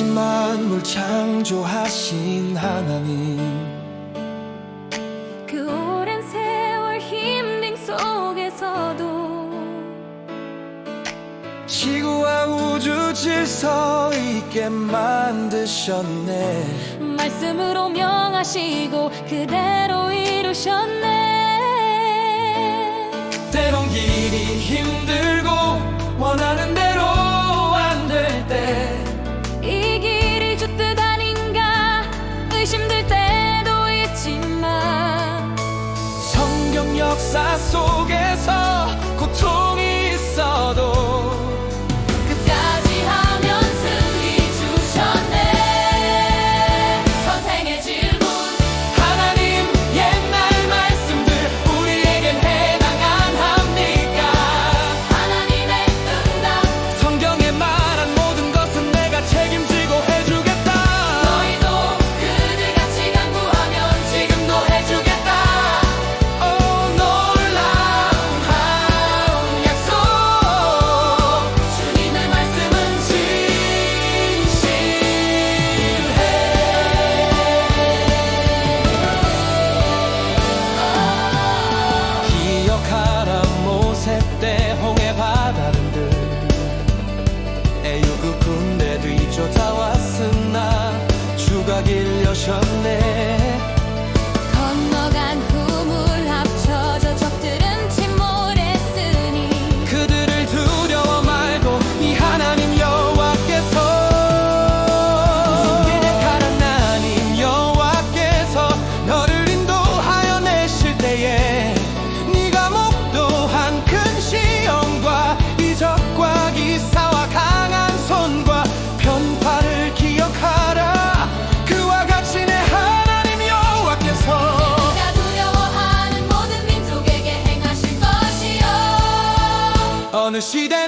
천지 만물 창조하신 하나님. 그 오랜 세월 힘듦 속에서도 지구와 우주 질서 있게 만드셨네. 말씀으로 명하시고 그대로 이루셨네. 때론 길이 대로 힘들 때도 있지만 성경 역사 속에서 trouble 主で